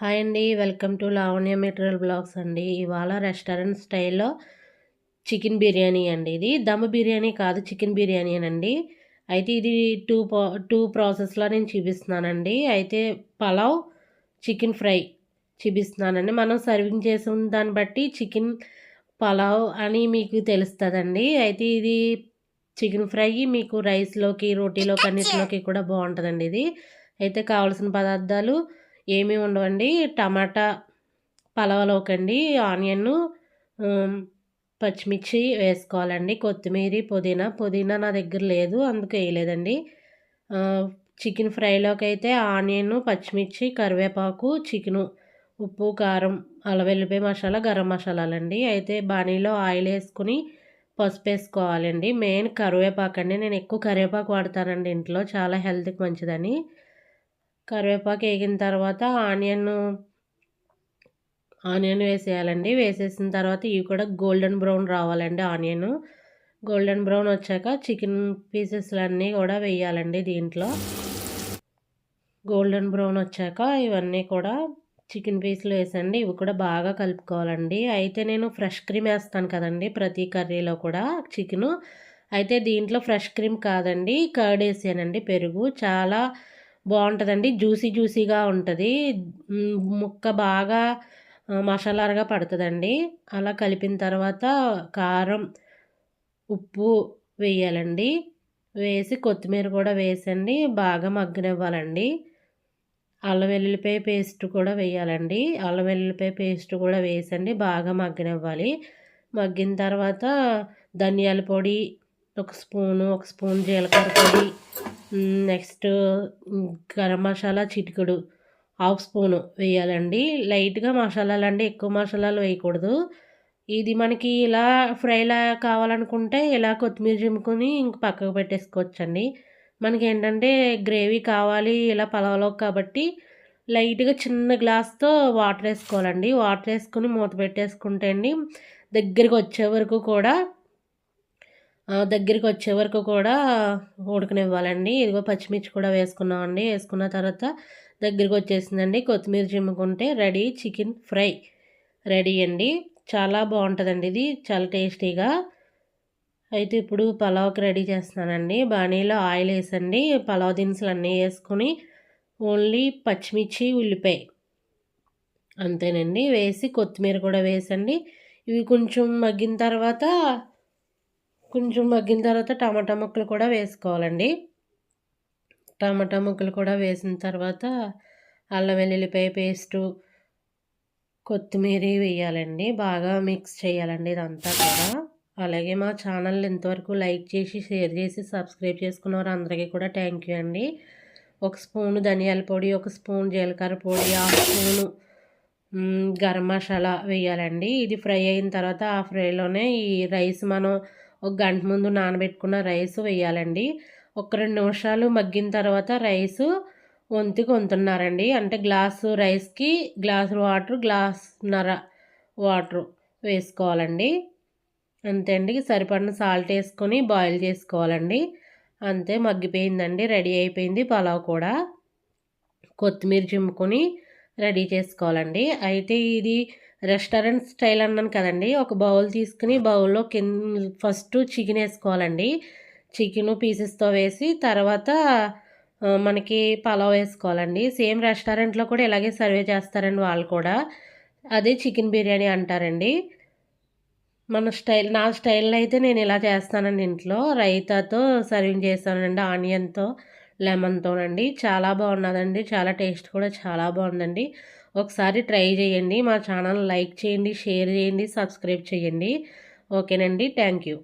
Hi అండి. Welcome to Lavanya material blogs అండి. ఇవాళ రెస్టారెంట్ స్టైల్లో చికెన్ బిర్యానీ అండి ఇది. దమ్ బిర్యానీ కాదు చికెన్ బిర్యానీ అండి అయితే ఇది టూ టూ ప్రాసెస్లో నేను చూపిస్తున్నానండి. అయితే పలావ్ చికెన్ ఫ్రై చూపిస్తున్నానండి. మనం సర్వింగ్ చేసిన దాన్ని బట్టి చికెన్ పలావ్ అని మీకు తెలుస్తుందండి. అయితే ఇది చికెన్ ఫ్రై మీకు రైస్లోకి రోటీలోకి అన్నిటిలోకి కూడా బాగుంటుందండి ఇది. అయితే కావాల్సిన పదార్థాలు ఏమీ ఉండవండి. టమాటా పలవలోకండి. ఆనియన్ పచ్చిమిర్చి వేసుకోవాలండి. కొత్తిమీర పుదీనా. పుదీనా నా దగ్గర లేదు అందుకు వేయలేదండి. చికెన్ ఫ్రైలోకి అయితే ఆనియన్ పచ్చిమిర్చి కరివేపాకు చికెను ఉప్పు కారం అల్లవెల్లిపాయ మసాలా గరం మసాలాలండి. అయితే బాణీలో ఆయిల్ వేసుకుని పసుపు వేసుకోవాలండి. మెయిన్ కరివేపాకు అండి నేను ఎక్కువ కరివేపాకు వాడతానండి ఇంట్లో. చాలా హెల్త్కి మంచిదని. కరివేపాకు వేగిన తర్వాత ఆనియన్ ఆనియన్ వేసేయాలండి. వేసేసిన తర్వాత ఇవి కూడా గోల్డెన్ బ్రౌన్ రావాలండి ఆనియన్. గోల్డెన్ బ్రౌన్ వచ్చాక చికెన్ పీసెస్లన్నీ కూడా వేయాలండి దీంట్లో. గోల్డెన్ బ్రౌన్ వచ్చాక ఇవన్నీ కూడా చికెన్ పీసులు వేసండి. ఇవి కూడా బాగా కలుపుకోవాలండి. అయితే నేను ఫ్రెష్ క్రీమ్ వేస్తాను కదండి ప్రతి కర్రీలో కూడా చికెను. అయితే దీంట్లో ఫ్రెష్ క్రీమ్ కాదండి కర్డ్ వేసానండి పెరుగు. చాలా బాగుంటుందండి. జ్యూసీ జ్యూసీగా ఉంటుంది. ముక్క బాగా మసాలాగా పడుతుందండి. అలా కలిపిన తర్వాత కారం ఉప్పు వేయాలండి. వేసి కొత్తిమీర కూడా వేసండి. బాగా మగ్గనివ్వాలండి. అల్లం వెల్లుల్లిపాయ పేస్ట్ కూడా వేయాలండి. అల్లం వెల్లుల్లిపాయ పేస్ట్ కూడా వేసండి. బాగా మగ్గనివ్వాలి. మగ్గిన తర్వాత ధనియాల పొడి ఒక స్పూను ఒక స్పూన్ జీలకర్ర పొడి నెక్స్ట్ గరం మసాలా చిటికెడు హాఫ్ స్పూను వేయాలండి. లైట్గా మసాలాలు అండి ఎక్కువ మసాలాలు వేయకూడదు. ఇది మనకి ఇలా ఫ్రైలా కావాలనుకుంటే ఇలా కొత్తిమీర చిమ్ముకొని ఇంక పక్కకు పెట్టేసుకోవచ్చండి. మనకి ఏంటంటే గ్రేవీ కావాలి ఇలా పలావలో కాబట్టి లైట్గా చిన్న గ్లాస్తో వాటర్ వేసుకోవాలండి. వాటర్ వేసుకుని మూత పెట్టేసుకుంటే అండి దగ్గరికి వచ్చే వరకు కూడా దగ్గరికి వచ్చే వరకు కూడా ఉడకనివ్వాలండి. ఇదిగో పచ్చిమిర్చి కూడా వేసుకున్నామండి. వేసుకున్న తర్వాత దగ్గరికి వచ్చేసిందండి కొత్తిమీర చిమ్ముకుంటే రెడీ చికెన్ ఫ్రై. రెడీ అండి. చాలా బాగుంటుందండి ఇది. చాలా టేస్టీగా. అయితే ఇప్పుడు పలావ్కి రెడీ చేస్తున్నానండి. బాణీలో ఆయిల్ వేసండి. పలావ్ దినుసులు అన్నీ వేసుకొని ఓన్లీ పచ్చిమిర్చి ఉల్లిపాయ అంతేనండి. వేసి కొత్తిమీర కూడా వేసండి. ఇవి కొంచెం మగ్గిన తర్వాత కొంచెం మగ్గిన తర్వాత టమాటా ముక్కలు కూడా వేసుకోవాలండి. టమాటా ముక్కలు కూడా వేసిన తర్వాత అల్లం వెల్లుల్లిపాయ పేస్టు కొత్తిమీర వేయాలండి. బాగా మిక్స్ చేయాలండి ఇదంతా కూడా. అలాగే మా ఛానల్ ఇంతవరకు లైక్ చేసి షేర్ చేసి సబ్స్క్రైబ్ చేసుకున్నవారు అందరికీ కూడా థ్యాంక్ యూ అండి. ఒక స్పూను ధనియాల పొడి ఒక స్పూన్ జీలకర్ర పొడి హాఫ్ స్పూను గరం మసాలా వేయాలండి. ఇది ఫ్రై అయిన తర్వాత ఆ ఫ్రైలోనే ఈ రైస్ మనం ఒక గంట ముందు నానబెట్టుకున్న రైస్ వేయాలండి. ఒక రెండు నిమిషాలు మగ్గిన తర్వాత రైస్ వంతి కొంతున్నారండి అంటే గ్లాసు రైస్కి గ్లాసు వాటర్ గ్లాస్ నర వాటర్ వేసుకోవాలండి. అంతే అండి. సరిపడిన సాల్ట్ వేసుకొని బాయిల్ చేసుకోవాలండి. అంతే మగ్గిపోయిందండి. రెడీ అయిపోయింది పలావ్ కూడా. కొత్తిమీర చిమ్ముకొని రెడీ చేసుకోవాలండి. అయితే ఇది రెస్టారెంట్ స్టైల్ అన్నాను కదండి. ఒక బౌల్ తీసుకుని బౌల్లో కింద ఫస్ట్ చికెన్ వేసుకోవాలండి. చికెను పీసెస్తో వేసి తర్వాత మనకి పలావ్ వేసుకోవాలండి. సేమ్ రెస్టారెంట్లో కూడా ఇలాగే సర్వే చేస్తారండి వాళ్ళు కూడా. అదే చికెన్ బిర్యానీ అంటారండి. మన స్టైల్ నా స్టైల్లో అయితే నేను ఇలా చేస్తానండి ఇంట్లో. రైతాతో సర్వింగ్ చేస్తానండి ఆనియన్తో. లెమన్తోనండి చాలా బాగున్నదండి. చాలా టేస్ట్ కూడా చాలా బాగుందండి. ఒకసారి ట్రై చేయండి. మా ఛానల్ లైక్ చేయండి షేర్ చేయండి సబ్స్క్రైబ్ చేయండి. ఓకేనండి. Thank you.